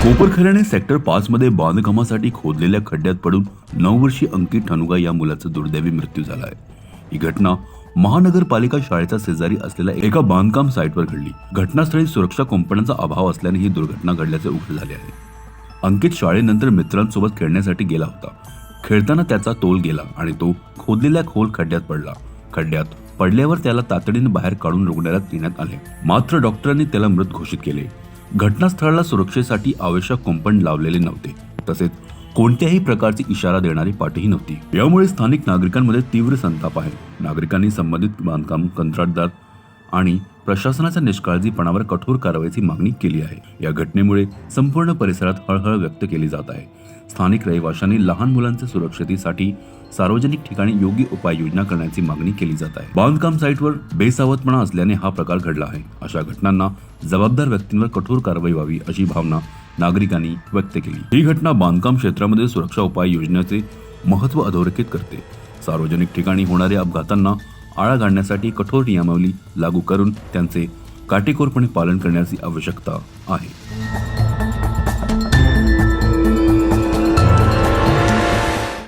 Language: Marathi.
कोपरखऱ्याने सेक्टर पाच मध्ये बांधकामासाठी खोदलेल्या खड्ड्यात पडून नऊ वर्षी अंकित ठणुगा या मुलाचा दुर्दैवी मृत्यू झाला आहे ही घटना महानगरपालिका शाळेचा शेजारी असलेल्या एका बांधकाम साईटवर घडली. घटनास्थळी सुरक्षा कंपन्यांचा अभाव असल्याने ही दुर्घटना घडल्याचे उघड झाले आहे. अंकित शाळेनंतर मित्रांसोबत खेळण्यासाठी गेला होता. खेळताना त्याचा तोल गेला आणि तो खोदलेल्या खोल खड्ड्यात पडला. खड्ड्यात पडल्यावर त्याला तातडीने बाहेर काढून रुग्णालयात नेण्यात आले. मात्र डॉक्टरांनी त्याला मृत घोषित केले. घटनास्थळाला सुरक्षेसाठी आवश्यक कुंपण लावलेले नव्हते. तसेच कोणत्याही प्रकारची इशारा देणारी पाठही नव्हती. यामुळे स्थानिक नागरिकांमध्ये तीव्र संताप आहे. नागरिकांनी संबंधित बांधकाम कंत्राटदार आणि प्रशासनाच्या निष्काळजीपणावर कठोर कारवाईची मागणी केली आहे. या घटनेमुळे संपूर्ण परिसरात हळहळ व्यक्त केली जात आहे. स्थानिक रहिवाशांनी लहान मुलांच्या सुरक्षतेसाठी सार्वजनिक ठिकाणी योग्य उपाययोजना करण्याची मागणी केली जात आहे. बांधकाम साईटवर बेसावधपणा असल्याने हा प्रकार घडला आहे. अशा घटनांना जबाबदार व्यक्तींवर कठोर कारवाई व्हावी अशी भावना नागरिकांनी व्यक्त केली. ही घटना बांधकाम क्षेत्रामध्ये सुरक्षा उपाय योजनेचे महत्त्व अधोरेखित करते. सार्वजनिक ठिकाणी होणाऱ्या अपघातांना आळा घालण्यासाठी कठोर नियमावली लागू करून त्यांचे काटेकोरपणे पालन करण्याची आवश्यकता आहे.